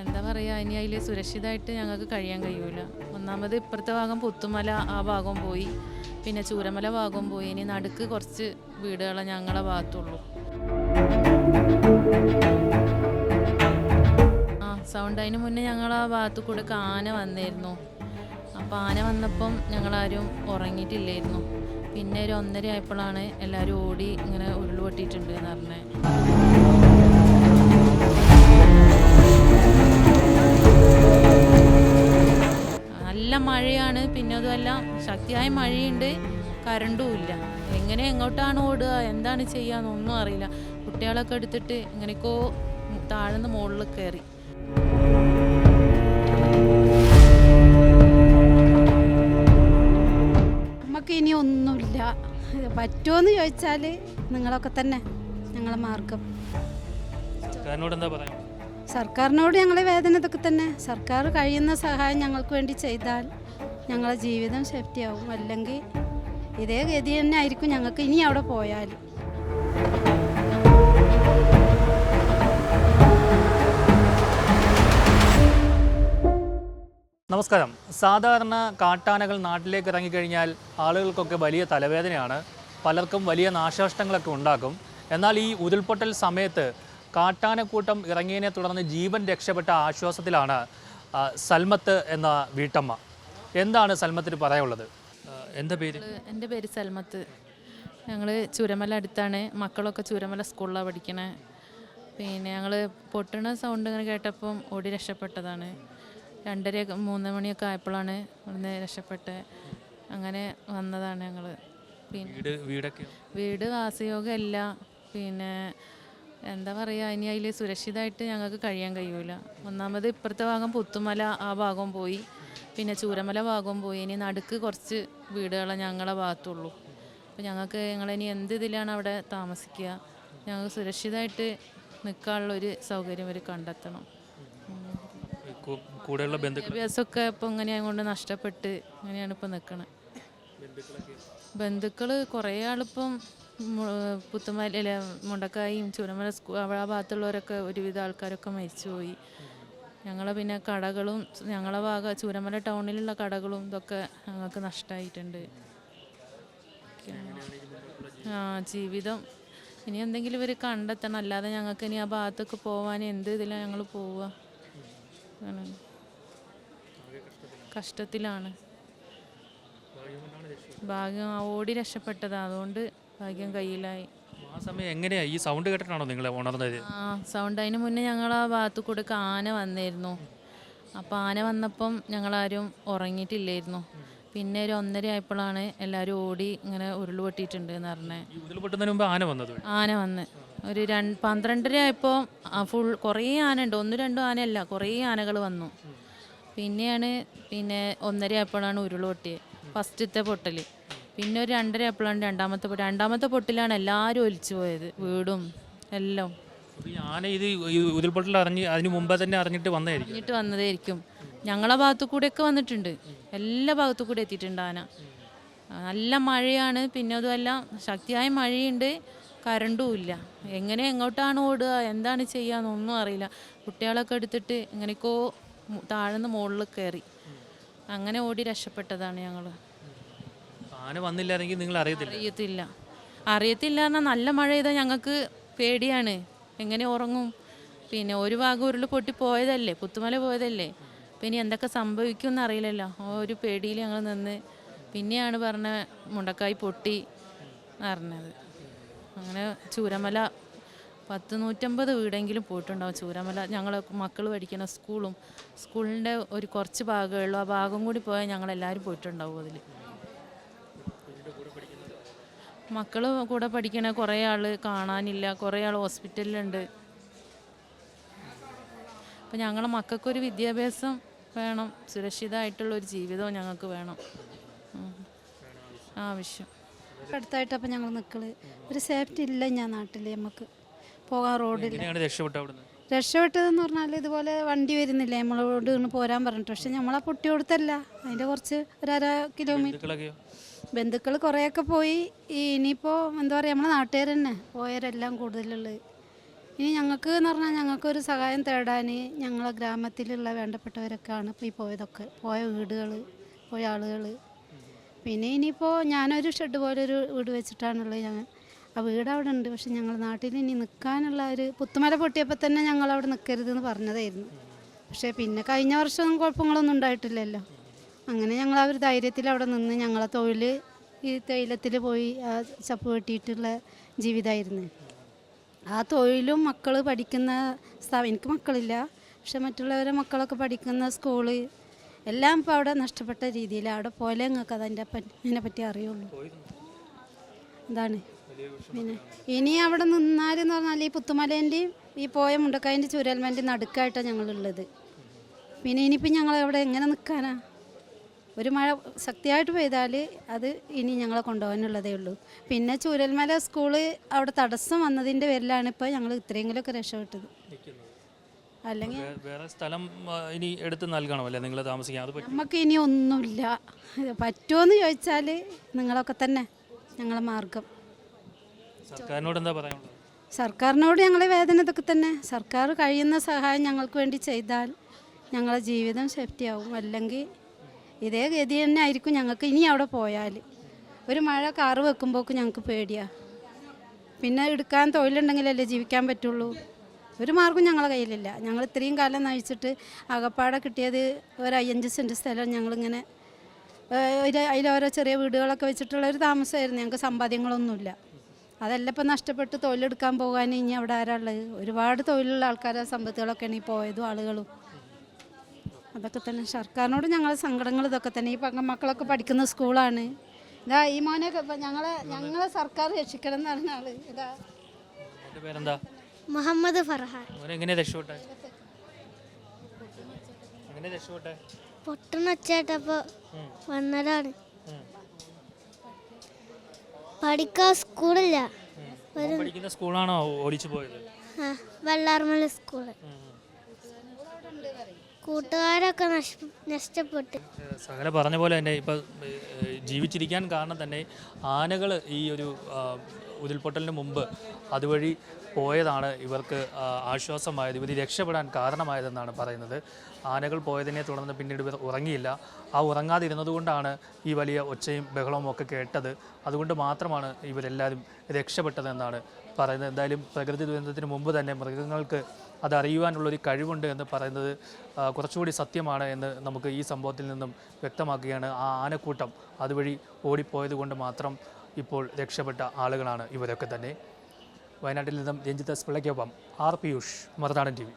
എന്താ പറയുക ഇനി അതിൽ സുരക്ഷിതമായിട്ട് ഞങ്ങൾക്ക് കഴിയാൻ കഴിയൂല. ഒന്നാമത് ഇപ്പുറത്തെ ഭാഗം പുത്തുമല ആ ഭാഗം പോയി പിന്നെ ചൂരമല ഭാഗം പോയി ഇനി നടുക്ക് കുറച്ച് വീടുകളെ ഞങ്ങളെ ഭാഗത്തുള്ളൂ. ആ സൗണ്ട് അതിന് മുന്നേ ഞങ്ങൾ ആ ഭാഗത്തു കൂടെ ആന വന്നിരുന്നു. അപ്പോൾ ആന വന്നപ്പം ഞങ്ങളാരും ഉറങ്ങിയിട്ടില്ലായിരുന്നു. പിന്നെ ഒരു ഒന്നര ആയപ്പോഴാണ് എല്ലാവരും ഓടി ഇങ്ങനെ ഉരുൾ പൊട്ടിയിട്ടുണ്ട് എന്ന് പറഞ്ഞത് മഴയാണ്. പിന്നെ അതുമല്ല ശക്തിയായ മഴയുണ്ട്. കറണ്ടും ഇല്ല. എങ്ങനെ എങ്ങോട്ടാണ് ഓടുക? എന്താണ് ചെയ്യാന്നൊന്നും അറിയില്ല. കുട്ടികളൊക്കെ എടുത്തിട്ട് എങ്ങനെയൊക്കെയോ താഴ്ന്ന് മുകളിൽ കയറി. നമുക്ക് ഇനി ഒന്നുമില്ല. പറ്റുമെന്ന് ചോദിച്ചാൽ നിങ്ങളൊക്കെ തന്നെ. ഞങ്ങളെ മാർഗം. എന്താ പറയാ സർക്കാരിനോട് ഞങ്ങളെ വേദന ഇതൊക്കെ തന്നെ. സർക്കാർ കഴിയുന്ന സഹായം ഞങ്ങൾക്ക് വേണ്ടി ചെയ്താൽ ഞങ്ങളെ ജീവിതം സേഫ്റ്റിയാവും അല്ലെങ്കിൽ ഇതേ ഗതി തന്നെ ആയിരിക്കും ഞങ്ങൾക്ക് ഇനി അവിടെ പോയാൽ. നമസ്കാരം. സാധാരണ കാട്ടാനകൾ നാട്ടിലേക്ക് ഇറങ്ങിക്കഴിഞ്ഞാൽ ആളുകൾക്കൊക്കെ വലിയ തലവേദനയാണ്. പലർക്കും വലിയ നാശനഷ്ടങ്ങളൊക്കെ ഉണ്ടാക്കും എന്നാൽ ഈ ഉരുൾപൊട്ടൽ സമയത്ത് കാട്ടാനക്കൂട്ടം ഇറങ്ങിയതിനെ തുടർന്ന് ജീവൻ രക്ഷപ്പെട്ട ആശ്വാസത്തിലാണ് സൽമത്ത് എന്ന വീട്ടമ്മ. എന്താണ് സൽമത്തിന് പറയാനുള്ളത്? എന്താ പേര്? എന്റെ പേര് സൽമത്ത്. ഞങ്ങൾ ചുരമല അടുത്താണ്. മക്കളൊക്കെ ചുരമല സ്കൂളിലാണ് പഠിക്കണേ. പിന്നെ ഞങ്ങൾ പൊട്ടണ സൗണ്ട് ഇങ്ങനെ കേട്ടപ്പം ഓടി രക്ഷപ്പെട്ടതാണ്. രണ്ടര മൂന്ന് മണിയൊക്കെ ആയപ്പോഴാണ് ഇവിടുന്ന് രക്ഷപ്പെട്ട് അങ്ങനെ വന്നതാണ് ഞങ്ങൾ പിന്നെ വീട് വാസയോഗമല്ല പിന്നെ എന്താ പറയുക ഇനി അതിൽ സുരക്ഷിതമായിട്ട് ഞങ്ങൾക്ക് കഴിയാൻ കഴിയൂല. ഒന്നാമത് ഇപ്പുറത്തെ ഭാഗം പുത്തുമല ആ ഭാഗം പോയി. പിന്നെ ചൂരമല ഭാഗം പോയി. ഇനി നടുക്ക് കുറച്ച് വീടുകളെ ഞങ്ങളെ ഭാഗത്തുള്ളൂ. അപ്പോൾ ഞങ്ങൾക്ക് ഞങ്ങളിനി എന്ത് ഇതിലാണ് അവിടെ താമസിക്കുക? ഞങ്ങൾക്ക് സുരക്ഷിതമായിട്ട് നിൽക്കാനുള്ളൊരു സൗകര്യം അവർ കണ്ടെത്തണം. കൂടെയുള്ള വിദ്യാഭ്യാസമൊക്കെ ഇപ്പോൾ ഇങ്ങനെ കൊണ്ട് നഷ്ടപ്പെട്ട് ഇങ്ങനെയാണ് ഇപ്പോൾ നിൽക്കണത് ബന്ധുക്കൾ കുറേ ആളിപ്പം പുത്തുമല മുണ്ടക്കായും ചൂരമല ആ ഭാഗത്തുള്ളവരൊക്കെ ഒരുവിധ ആൾക്കാരൊക്കെ മരിച്ചുപോയി. ഞങ്ങളെ പിന്നെ കടകളും ഞങ്ങളെ ഭാഗ ചൂരമല ടൗണിലുള്ള കടകളും ഇതൊക്കെ ഞങ്ങൾക്ക് നഷ്ടമായിട്ടുണ്ട് ആ ജീവിതം. ഇനി എന്തെങ്കിലും ഇവർ കണ്ടെത്തണം. അല്ലാതെ ഞങ്ങൾക്ക് ഇനി ആ ഭാഗത്തൊക്കെ പോകാൻ എന്ത് ഇതിലാണ് ഞങ്ങൾ പോവുക? കഷ്ടത്തിലാണ്. ഭാഗ്യം ആ ഓടി രക്ഷപ്പെട്ടതാണ് അതുകൊണ്ട് ഭാഗ്യം കയ്യിലായി. ആ സമയം എങ്ങനെയാ? ഈ സൗണ്ട് കേട്ടിട്ടാണോ നിങ്ങൾ ഉണർന്നത്? ആ സൗണ്ട് അതിന് മുന്നേ ഞങ്ങൾ ആ ഭാഗത്തു കൂടെ ആന വന്നിരുന്നു. അപ്പോൾ ആന വന്നപ്പം ഞങ്ങളാരും ഉറങ്ങിയിട്ടില്ലായിരുന്നു. പിന്നെ ഒരു ഒന്നര ആയപ്പോഴാണ് എല്ലാവരും ഓടി ഇങ്ങനെ ഉരുൾ പൊട്ടിയിട്ടുണ്ട് എന്ന് പറഞ്ഞത് ഈ ഉരുൾപൊട്ടുന്നതിന് മുമ്പ് ആന വന്നത്? ആന വന്ന്. ഒരു രണ്ട് പന്ത്രണ്ടര ആയപ്പോൾ ഫുൾ കുറേ ആന ഉണ്ട്. ഒന്നും രണ്ടും ആനയല്ല കുറേ ആനകൾ വന്നു. പിന്നെയാണ് പിന്നെ ഒന്നര ആയപ്പോഴാണ് ഉരുൾ പൊട്ടിയത്. ഫസ്റ്റത്തെ പൊട്ടൽ പിന്നെ ഒരു രണ്ടര ആയപ്പോഴാണ് രണ്ടാമത്തെ പൊട്ട് രണ്ടാമത്തെ പൊട്ടിലാണ് എല്ലാവരും ഒലിച്ചു പോയത് വീടും എല്ലാം. ആന ഇത് ഉരുൾപൊട്ടൽ അറിഞ്ഞ് അതിന് മുമ്പേ തന്നെ അറിഞ്ഞിട്ട് വന്നതായിരിക്കും. അറിഞ്ഞിട്ട് വന്നതായിരിക്കും. ഞങ്ങളെ ഭാഗത്തു കൂടെയൊക്കെ വന്നിട്ടുണ്ട്. എല്ലാ ഭാഗത്തു കൂടെ എത്തിയിട്ടുണ്ട് ആന. നല്ല മഴയാണ്. പിന്നെ അതുമല്ല ശക്തിയായ മഴയുണ്ട്. കരണ്ടും ഇല്ല. എങ്ങനെ എങ്ങോട്ടാണ് ഓടുക എന്താണ് ചെയ്യാന്നൊന്നും അറിയില്ല. കുട്ടികളൊക്കെ എടുത്തിട്ട് എങ്ങനെയൊക്കെ താഴ്ന്ന് മുകളിൽ കയറി. അങ്ങനെ ഓടി രക്ഷപ്പെട്ടതാണ് ഞങ്ങൾ ആന വന്നില്ലായിരുന്നെങ്കിൽ നിങ്ങൾ അറിയത്തില്ല. അറിയത്തില്ല അറിയത്തില്ല എന്നാൽ നല്ല മഴ ചെയ്താൽ ഞങ്ങൾക്ക് പേടിയാണ്. എങ്ങനെ ഉറങ്ങും? പിന്നെ ഒരു ഭാഗം ഉരുൾ പൊട്ടി പോയതല്ലേ പുത്തുമല പോയതല്ലേ. പിന്നെ എന്തൊക്കെ സംഭവിക്കും എന്നറിയില്ലല്ലോ ഒരു പേടിയിൽ ഞങ്ങൾ നിന്ന് പിന്നെയാണ് പറഞ്ഞ മുണ്ടക്കായി പൊട്ടി അറിഞ്ഞത് അങ്ങനെ ചൂരമല പത്ത് നൂറ്റമ്പത് വീടെങ്കിലും പോയിട്ടുണ്ടാവും. ചൂരമല ഞങ്ങൾ മക്കൾ പഠിക്കുന്ന സ്കൂളും സ്കൂളിന്റെ ഒരു കുറച്ച് ഭാഗമേ ഉള്ളൂ. ആ ഭാഗം കൂടി പോയാൽ ഞങ്ങളെല്ലാവരും പോയിട്ടുണ്ടാവും അതിൽ മക്കൾ കൂടെ പഠിക്കണ കുറേ ആൾ കാണാനില്ല കുറേ ആൾ ഹോസ്പിറ്റലിലുണ്ട്. അപ്പം ഞങ്ങളെ മക്കൾക്കൊരു വിദ്യാഭ്യാസം വേണം സുരക്ഷിതമായിട്ടുള്ള ഒരു ജീവിതവും ഞങ്ങൾക്ക് വേണം. ആവശ്യം. അടുത്തായിട്ട് അപ്പം ഞങ്ങൾ നിൽക്കൽ ഒരു സേഫ്റ്റി ഇല്ല ഞാൻ നാട്ടിൽ നമുക്ക് പോകാൻ റോഡിൽ രക്ഷപ്പെട്ട രക്ഷപ്പെട്ടതെന്ന് പറഞ്ഞാൽ ഇതുപോലെ വണ്ടി വരുന്നില്ല? നമ്മളോട് ഇന്ന് പോരാൻ പറഞ്ഞിട്ട്. പക്ഷെ നമ്മളാ പൊട്ടി കൊടുത്തല്ല അതിന്റെ കുറച്ച് ഒരര കിലോമീറ്റർ ബന്ധുക്കൾ കുറേയൊക്കെ പോയി. ഇനിയിപ്പോൾ എന്താ പറയുക നമ്മളെ നാട്ടുകാർ തന്നെ പോയവരെല്ലാം കൂടുതലുള്ളത്. ഇനി ഞങ്ങൾക്ക് എന്ന് പറഞ്ഞാൽ ഞങ്ങൾക്കൊരു സഹായം തേടാൻ ഞങ്ങളെ ഗ്രാമത്തിലുള്ള വേണ്ടപ്പെട്ടവരൊക്കെയാണ് ഇപ്പോൾ ഈ പോയതൊക്കെ. പോയ വീടുകൾ പോയ ആളുകൾ പിന്നെ ഇനിയിപ്പോൾ ഞാനൊരു ഷെഡ് പോലെ ഒരു വീട് വെച്ചിട്ടാണുള്ളത് ഞങ്ങൾ ആ വീട് അവിടെ ഉണ്ട്. പക്ഷെ ഞങ്ങൾ നാട്ടിൽ ഇനി നിൽക്കാനുള്ള ഒരു പുത്തുമല പൊട്ടിയപ്പോൾ തന്നെ ഞങ്ങൾ അവിടെ നിൽക്കരുതെന്ന് പറഞ്ഞതായിരുന്നു. പക്ഷേ പിന്നെ കഴിഞ്ഞ വർഷം കുഴപ്പങ്ങളൊന്നും ഉണ്ടായിട്ടില്ലല്ലോ. അങ്ങനെ ഞങ്ങൾ ആ ഒരു ധൈര്യത്തിൽ അവിടെ നിന്ന് ഞങ്ങളെ തൊഴിൽ ഈ തൈലത്തിൽ പോയി ആ ചപ്പ് വെട്ടിയിട്ടുള്ള ജീവിതമായിരുന്നു. ആ തൊഴിലും മക്കൾ പഠിക്കുന്ന സ്ഥാപനം എനിക്ക് മക്കളില്ല. പക്ഷെ മറ്റുള്ളവരെ മക്കളൊക്കെ പഠിക്കുന്ന സ്കൂൾ എല്ലാം ഇപ്പോൾ അവിടെ നഷ്ടപ്പെട്ട രീതിയിൽ അവിടെ പോലെ നിങ്ങൾക്ക് അതിന്റെ പറ്റി അതിനെപ്പറ്റി അറിയുള്ളൂ. എന്താണ്? പിന്നെ ഇനി അവിടെ നിന്നാലെന്ന് പറഞ്ഞാൽ ഈ പുത്തുമലേന്റെയും ഈ പോയ മുണ്ടക്കായന്റെ ചുരൽമേന്റെയും നടുക്കായിട്ടാണ് ഞങ്ങളുള്ളത്. പിന്നെ ഇനിയിപ്പോൾ ഞങ്ങൾ അവിടെ എങ്ങനെ നിൽക്കാനാ ഒരു മഴ ശക്തിയായിട്ട് പെയ്താൽ അത് ഇനി ഞങ്ങളെ കൊണ്ടുപോകാനുള്ളതേ ഉള്ളൂ. പിന്നെ ചൂരൽമല സ്കൂൾ അവിടെ തടസ്സം വന്നതിന്റെ പേരിലാണ് ഇപ്പോൾ ഞങ്ങൾ ഇത്രയെങ്കിലുമൊക്കെ രക്ഷപ്പെട്ടത്. അല്ലെങ്കിൽ വേറെ സ്ഥലം ഇനി എടുത്ത് നൽകണമല്ലേ നിങ്ങൾ താമസിക്കാൻ? നമുക്ക് ഇനി ഒന്നുമില്ല. പറ്റുമോ എന്ന് ചോദിച്ചാൽ നിങ്ങളൊക്കെ തന്നെ ഞങ്ങളെ മാർഗം. സർക്കാരിനോട് എന്താ പറയാനുള്ളത്? സർക്കാരിനോട് ഞങ്ങളെ വേദന ഇതൊക്കെ തന്നെ. സർക്കാർ കഴിയുന്ന സഹായം ഞങ്ങൾക്ക് വേണ്ടി ചെയ്താൽ ഞങ്ങളെ ജീവിതം സേഫ്റ്റി ആവും അല്ലെങ്കിൽ ഇതേ ഗതി തന്നെ ആയിരിക്കും ഞങ്ങൾക്ക് ഇനി അവിടെ പോയാൽ. ഒരു മഴ കാറ് വെക്കുമ്പോൾക്ക് ഞങ്ങൾക്ക് പേടിയാ. പിന്നെ എടുക്കാൻ തൊഴിലുണ്ടെങ്കിലല്ലേ ജീവിക്കാൻ പറ്റുള്ളൂ. ഒരു മാർഗം ഞങ്ങളെ കയ്യിലില്ല. ഞങ്ങൾ ഇത്രയും കാലം നയിച്ചിട്ട് അകപ്പാടെ കിട്ടിയത് ഒരു അയ്യഞ്ച് സെന്റ് സ്ഥലം ഞങ്ങളിങ്ങനെ ഒരു അതിലോരോ ചെറിയ വീടുകളൊക്കെ വെച്ചിട്ടുള്ള ഒരു താമസമായിരുന്നു. ഞങ്ങൾക്ക് സമ്പാദ്യങ്ങളൊന്നുമില്ല. അതെല്ലാം ഇപ്പം നഷ്ടപ്പെട്ട് തൊഴിലെടുക്കാൻ പോകാൻ ഇനി അവിടെ ആരാളുള്ളത് ഒരുപാട് തൊഴിലുള്ള ആൾക്കാരെ സമ്പത്തുകളൊക്കെയാണ് ഈ പോയതും ആളുകളും. അതൊക്കെ തന്നെ. സർക്കാരിനോട് ഞങ്ങളെ സങ്കടങ്ങൾ ഇതൊക്കെ തന്നെ. ഈ പങ്ക മക്കളൊക്കെ പഠിക്കുന്ന സ്കൂളാണ്. ഇതാ ഈ മോനൊക്കെ ഇപ്പം ഞങ്ങളെ ഞങ്ങളെ സർക്കാർ രക്ഷിക്കണം എന്ന് പറഞ്ഞ ആൾ ഇതാ പേരെന്താ? മുഹമ്മദ് ഫർഹാൻ. എങ്ങനെ രക്ഷപ്പെട്ടെ? എങ്ങനെ രക്ഷപ്പെട്ടെ? വന്നതാണ്. പഠിക്കാൻ സ്കൂളില്ല. പഠിക്കുന്ന സ്കൂളാണോ ഓടിച്ചു പോയത്? വെള്ളാർമല സ്കൂൾ. കൂട്ടുകാരൊക്കെ നഷ്ട നഷ്ടപ്പെട്ടു. സഹല പറഞ്ഞ പോലെ തന്നെ ഇപ്പം ജീവിച്ചിരിക്കാൻ കാരണം തന്നെ ആനകൾ ഈ ഒരു ഉരുൾപൊട്ടലിന് മുമ്പ് അതുവഴി പോയതാണ് ഇവർക്ക് ആശ്വാസമായത് ഇവർ രക്ഷപ്പെടാൻ കാരണമായതെന്നാണ് പറയുന്നത്. ആനകൾ പോയതിനെ തുടർന്ന് പിന്നീട് ഇവർ ഉറങ്ങിയില്ല. ആ ഉറങ്ങാതിരുന്നത് കൊണ്ടാണ് ഈ വലിയ ഒച്ചയും ബഹളവും ഒക്കെ കേട്ടത്. അതുകൊണ്ട് മാത്രമാണ് ഇവരെല്ലാവരും രക്ഷപ്പെട്ടതെന്നാണ് പറയുന്നത്. എന്തായാലും പ്രകൃതി ദുരന്തത്തിന് മുമ്പ് തന്നെ മൃഗങ്ങൾക്ക് അതറിയുവാനുള്ളൊരു കഴിവുണ്ട് എന്ന് പറയുന്നത് കുറച്ചുകൂടി സത്യമാണ് എന്ന് നമുക്ക് ഈ സംഭവത്തിൽ നിന്നും വ്യക്തമാക്കുകയാണ്. ആ ആനക്കൂട്ടം അതുവഴി ഓടിപ്പോയത് കൊണ്ട് മാത്രം ഇപ്പോൾ രക്ഷപ്പെട്ട ആളുകളാണ് ഇവരൊക്കെ തന്നെ. വയനാട്ടിൽ നിന്നും Ranjith S പിള്ളയ്ക്കൊപ്പം R Piyush Marunadan T V.